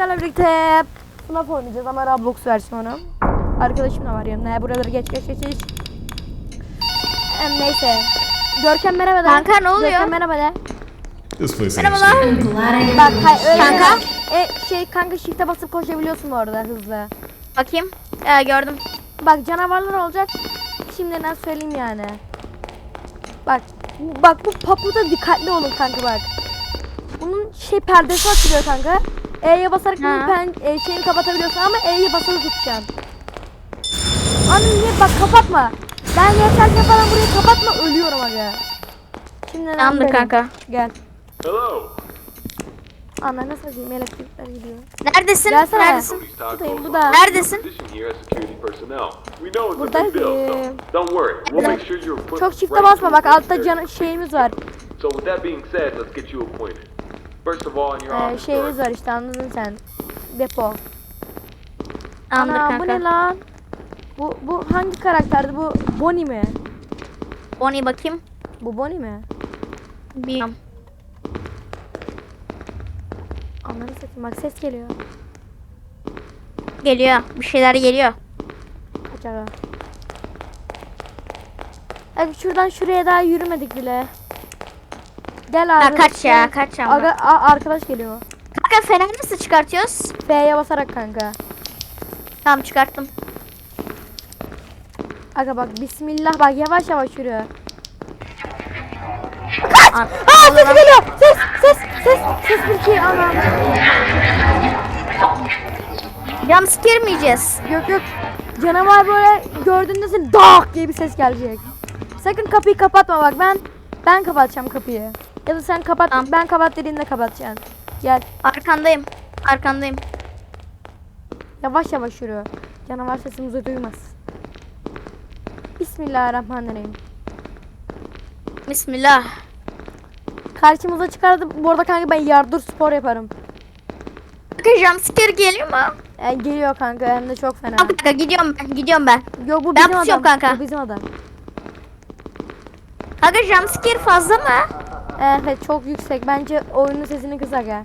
sizlerle birlikte FNAF oynayacağız ama Roblox versiyonu. Arkadaşım da var yanımda. Buraları geç geç geç geç. Em, neyse. Görkem merhaba de. Kanka, ne oluyor? Görkem merhaba de. This place Merhabalar. Bak hay, öyle Kanka. E, şey kanka shift'e basıp koşabiliyorsun bu arada hızlı. Bakayım. Ee, gördüm. Bak canavarlar olacak. Şimdiden söyleyeyim yani. Bak. Bak bu papuda dikkatli olun kanka bak. Bunun şey perdesi açılıyor kanka. E'ye basarak bunun Ha. pen, e, şeyini kapatabiliyorsun ama E'ye basılı tutacaksın. Anne niye bak kapatma. Ben geçerken falan burayı kapatma ölüyorum aga. Şimdi Tamamdır kanka. Gel. Hello. Ananı satayım elektrikler gidiyor. Neredesin? Gelsene. Neredesin? Buradayım, burada. on Neredesin? Buradayım. Çok çifte basma bak altta can şeyimiz var. So with that being said, let's get you acquainted. Ee, şeyimiz var işte anladın sen. Depo. Tamamdır Ana bu ne kanka. lan? Bu bu hangi karakterdi? Bu Bonnie mi? Bonnie bakayım. Bu Bonnie mi? Bilmiyorum. Ananı satayım bak ses geliyor. Geliyor. Bir şeyler geliyor. Kaç aga. Abi şuradan şuraya daha yürümedik bile. Gel abi. Ha, kaç ya, kaç ama. Aga, a- arkadaş geliyor. Kanka fener nasıl çıkartıyoruz? F'ye basarak kanka. Tamam çıkarttım. Aga bak bismillah bak yavaş yavaş yürü. An- Aa ses geliyor. Ses ses ses ses bir şey anam. Cam sikirmeyeceğiz. Yok yok. Canavar böyle gördüğünde seni dak diye bir ses gelecek. Sakın kapıyı kapatma bak ben ben kapatacağım kapıyı. Ya da sen kapat Tamam. ben kapat dediğinde kapatacaksın. Gel Arkandayım. Arkandayım. yavaş yavaş yürü. Canavar sesimizi duymaz. Bismillahirrahmanirrahim. Bismillah. Karşımıza çıkardı. Bu arada kanka ben yardır spor yaparım. Kanka jump scare geliyor mu? E, geliyor kanka hem de çok fena. Kanka gidiyorum ben. Gidiyorum ben. Yok bu Ben bizim adam. kanka. Bu bizim adam. Kanka jump scare fazla mı? Evet çok yüksek. Bence oyunun sesini kısak ya.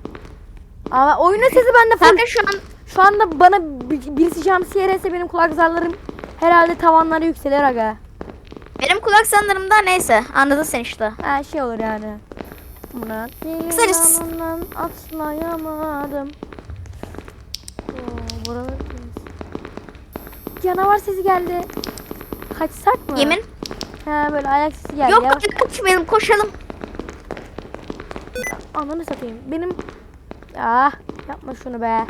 Ama oyunun sesi bende full. Kanka şu an Şu anda bana bir- birisi jumpscare etse benim kulak zarlarım herhalde tavanlara yükselir aga. benim kulak sanırımda neyse. Anladın sen işte. Her şey olur yani. Kısarız. yanından atlayamadım. Oo, buralar temiz. Canavar sesi geldi. Kaçsak mı? Yemin. He böyle ayak sesi geldi. Yok ya. kaçmayalım koşalım. Ananı satayım. Benim... Ah yapma şunu be.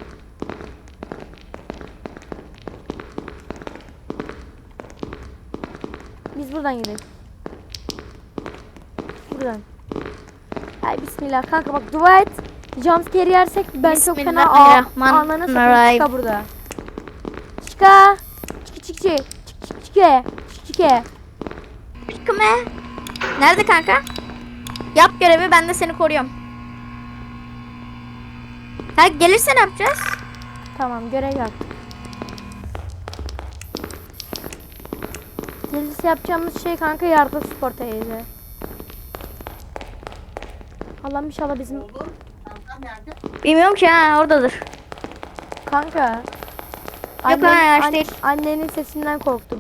Biz buradan gidelim. Buradan. Ay bismillah kanka bak dua et. Jumpscare yersek ben çok fena ananı satayım çıka burada. Çıka. Çık çık çık. Çık çık çık. Çık çık. Kime? Nerede kanka? Yap görevi ben de seni koruyorum. Ha gelirse ne yapacağız? Tamam görev yap. Gelirse yapacağımız şey kanka yardım spor teyze. Allah'ım inşallah bizim Bilmiyorum ki ha oradadır. kanka. Yok lan, yaş değil. annenin sesinden korktum.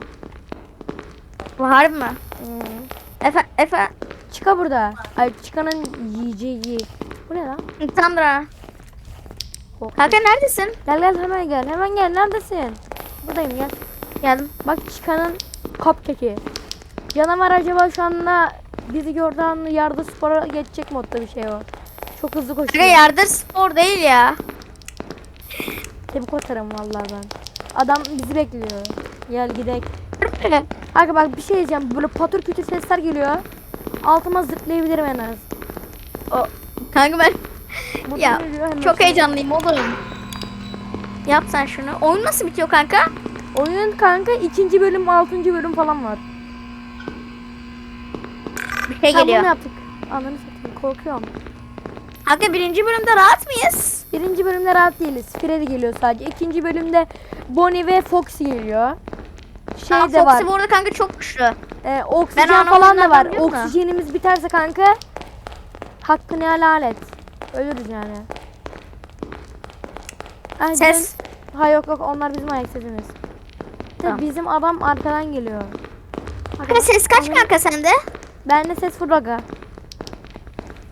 Harbi mi? Hmm. Efe, Efe. Çıka burada. Ay çıkanın yiyeceği. Bu ne lan? Tamamdır ha. Korktum. Kanka neredesin? Gel gel hemen gel. Hemen gel. Neredesin? Buradayım gel. Geldim. Bak çıkanın cupcake'i. Canavar acaba şu anda bizi gördüğü an yardı spora geçecek modda bir şey o. Çok hızlı Kanka koşuyor. yardır spor değil ya. Tebrik atarım vallahi ben. Adam bizi bekliyor. Gel gidelim. Kanka bak bir şey diyeceğim. Böyle patır kütür sesler geliyor. Altıma zıplayabilirim en az. o, kanka ben Ya geliyor, hemen çok sonra- heyecanlıyım oğlum. Yap sen şunu. Oyun nasıl bitiyor kanka? Oyunun kanka ikinci bölüm, altıncı bölüm falan var. Bir şey Ha bunu geliyor. yaptık. Ananı satayım korkuyorum. Kanka birinci bölümde rahat mıyız? Birinci bölümde rahat değiliz. Freddy geliyor sadece. İkinci bölümde Bonnie ve Foxy geliyor. Şey Aa, de var. Foxy bu arada kanka çok güçlü. e, oksijen Ben falan da var. biliyorum da. Oksijenimiz biterse kanka hakkını helal et. Ölürüz yani. Ay, Ses. bizim- Ha yok yok onlar bizim ayak sesimiz. Tamam. Bizim adam arkadan geliyor. Kanka ses kaç kanka sende? Bende ses full aga.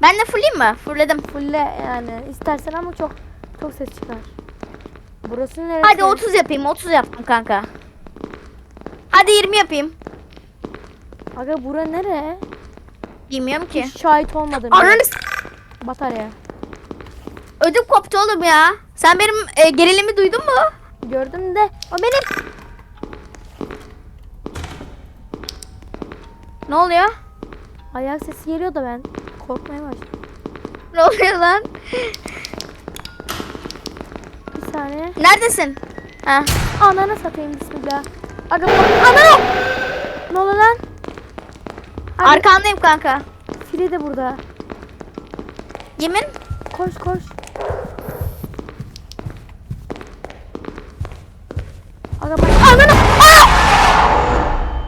Ben de fulleyim mi? Fullledim. Fulle yani istersen ama çok çok ses çıkar. Burası neresi? Hadi 30 yapayım. 30 yaptım kanka. Hadi 20 yapayım. Aga bura nere? Bilmiyorum ki. Hiç şahit olmadım. Ananı Batarya. Ödüm koptu oğlum ya. Sen benim e, gerilimi duydun mu? Gördüm de o benim. Ne oluyor? Ayak sesi geliyor da ben korkmaya başladım. Ne oluyor lan? Bir saniye. Neredesin? Ha. Ananı satayım bismillah. Aga bak- ananı. Ne oluyor lan? Aga, Arkandayım kanka. Fili de burada. Yemin? Koş koş. Aga bak. Ananı. Aa!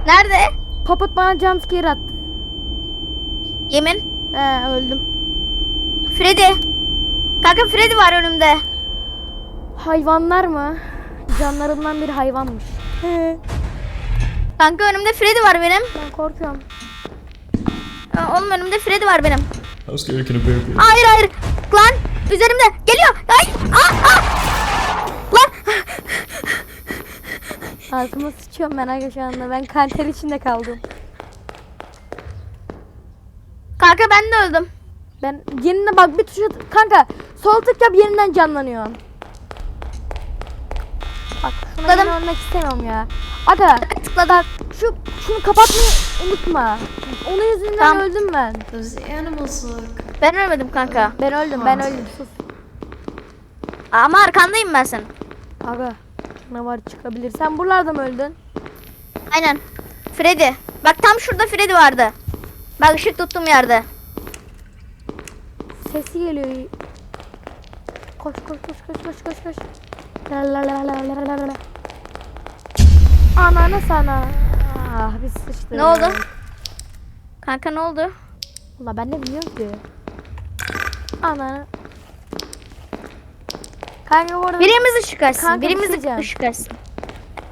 Nerede? Papıt bana jumpscare attı. Yemin. He öldüm. Freddy. Kanka Freddy var önümde. Hayvanlar mı? Canlarından bir hayvanmış. He. Kanka önümde Freddy var benim. Ben korkuyorum. Aa, Oğlum önümde Freddy var benim. How scary can a bear be? Hayır hayır. Lan üzerimde. Geliyor. Ay. Aa, aa. Lan. Altıma sıçıyorum ben aga şu anda. Ben kanter içinde kaldım. Kanka ben de öldüm. Ben yenine bak bir tuşa kanka sol tık yap yeniden canlanıyor. Bak şuna Tıkladım. ölmek istemiyorum ya. Aga Tıkladım. şu şunu kapatmayı unutma. Onun yüzünden Tamam. öldüm ben. Those animals look. Ben ölmedim kanka. Ben öldüm ben öldüm sus. Ama arkandayım ben senin. Aga ne var çıkabilir. Sen buralarda mı öldün? Aynen. Freddy. Bak tam şurada Freddy vardı. Bak ışık tuttuğum yerde. Sesi geliyor. Koş koş koş koş koş koş koş. La la la la la la la. Ananı sana. Ah biz sıçtık. Ne oldu? Kanka ne oldu? Valla ben de bilmiyorum ki. Ananı. Kanka bu arada Birimiz ışık açsın. Kanka, şey Birimiz ışık açsın.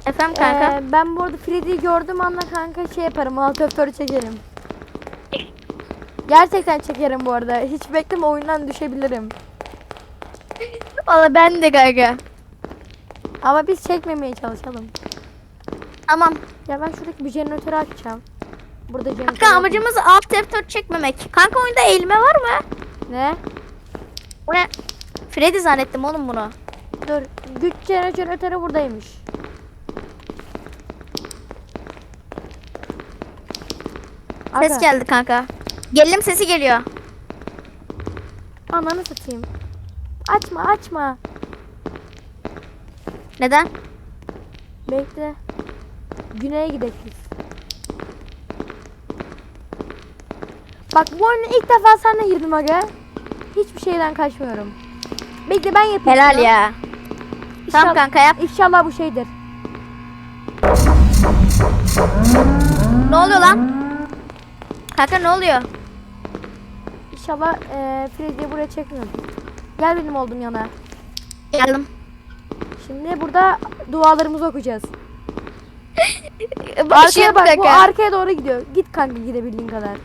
Efendim kanka. Ee, ben bu arada Freddy'yi gördüğüm anda kanka şey yaparım. Altı çekerim. Gerçekten çekerim bu arada. Hiç bekleme oyundan düşebilirim. Valla ben de kanka. Ama biz çekmemeye çalışalım. Tamam. Ya ben şuradaki bir jeneratörü açacağım. Burada jeneratör Kanka amacımız alt F4 çekmemek. Kanka oyunda eğilme var mı? Ne? Ne? Freddy zannettim oğlum bunu. Dur. Güç jeneratörü buradaymış. Ses Aga, geldi kanka. Gerilim sesi geliyor. Ananı satayım. Açma açma. Neden? Bekle. Güney'e gidelim biz. Bak bu oyuna ilk defa seninle girdim aga. Hiçbir şeyden kaçmıyorum. Bekle ben yapayım. Helal şunu. ya. Tamam İnşallah- kanka yap. İnşallah bu şeydir. Ne oluyor lan? Kanka ne oluyor? İnşallah eee Freddy'yi buraya çekmiyorum. Gel benim olduğum yana. Geldim. Şimdi burada dualarımızı okuyacağız. Arkaya Arkaya bak bu arkaya doğru gidiyor. Git kanka gidebildiğin kadar.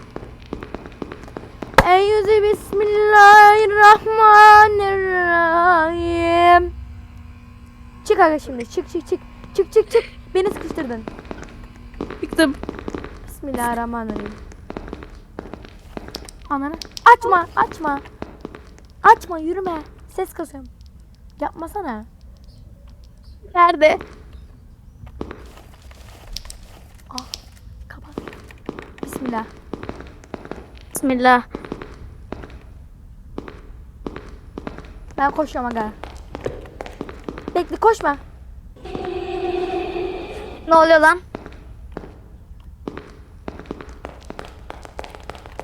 Eyyüzü bismillahirrahmanirrahim. Çık aga şimdi çık çık çık. Çık çık çık. Beni sıkıştırdın. Çıktım. Bismillahirrahmanirrahim. Ananı. Açma açma. Açma yürüme. Ses kasıyorum. Yapmasana. Nerede? Kapat. Bismillah. Bismillah. Ben koşuyorum aga. Bekle koşma. Ne oluyor lan?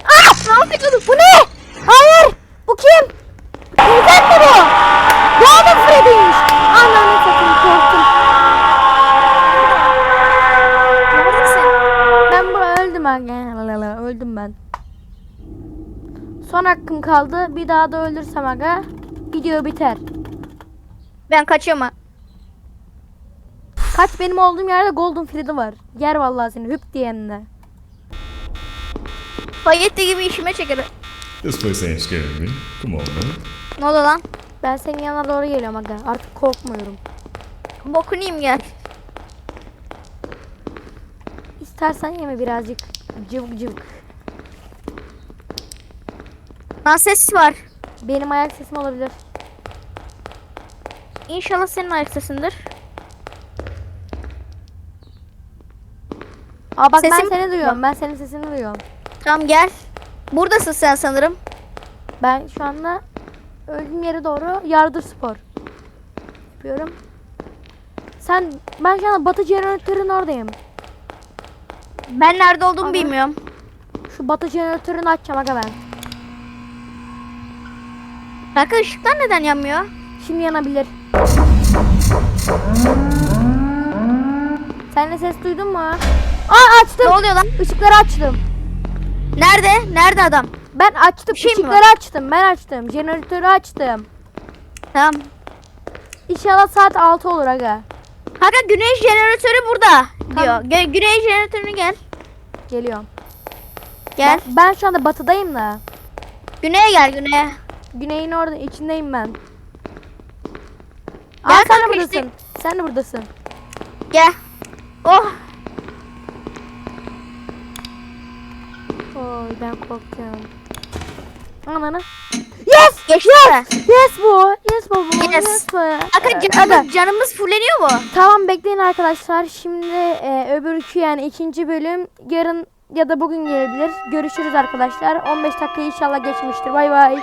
Ah! Ne yapıyorsun? Bu ne? Hayır. Bu kim? Teyzen mi bu? Bu adam Freddy'ymiş. Ananı satayım korktum. Neredesin? Ben bu öldüm aga. Öldüm ben. Son hakkım kaldı. Bir daha da öldürsem aga video biter. Ben kaçıyorum ha. Kaç benim olduğum yerde Golden Freddy var. Yer vallahi seni hüp diyenle. Payetti gibi işime çeker. This place ain't scaring me. Come on, man. Ne oldu lan? Ben senin yanına doğru geliyorum aga. Artık korkmuyorum. Bokunu yiyeyim gel. İstersen yeme birazcık. Cıvık cıvık. Lan ses var. Benim ayak sesim olabilir. İnşallah senin ayak sesindir. Aa bak ben Sesim- seni duyuyorum. Ben senin sesini duyuyorum. Tamam gel. Buradasın sen sanırım. Ben şu anda öldüğüm yere doğru yardır spor yapıyorum. Sen ben şu anda Batı jeneratörün oradayım. Ben nerede olduğumu Ana. bilmiyorum. Şu Batı jeneratörünü açacağım aga ben. Kanka ışıklar neden yanmıyor? Şimdi yanabilir. Sen de ses duydun mu? Aa açtım. Ne oluyor lan? Işıkları açtım. Nerede? Nerede adam? Ben açtım. Bir şey mi Işıkları açtım. Ben açtım. Jeneratörü açtım. Tamam. İnşallah saat 6 olur aga. Kanka güneş jeneratörü burada diyor. Tamam. Gö- güneş jeneratörünü gel. Geliyorum. Gel. Ben, ben şu anda batıdayım da. Güneye gel güneye. Güneyin orada içindeyim ben. Gel Aa, sen buradasın. işte. Sen de buradasın. Gel. Oh. Oy ben korktum. Ananı. Yes! Geçti mi? Yes bu. Yes bu. bu. Yes. Yes bu. Kanka Ee, canımız, canımız fulleniyor mu? Tamam bekleyin arkadaşlar. Şimdi e, öbürkü yani ikinci bölüm yarın ya da bugün gelebilir. Görüşürüz arkadaşlar. 15 dakika inşallah geçmiştir. Bay bay.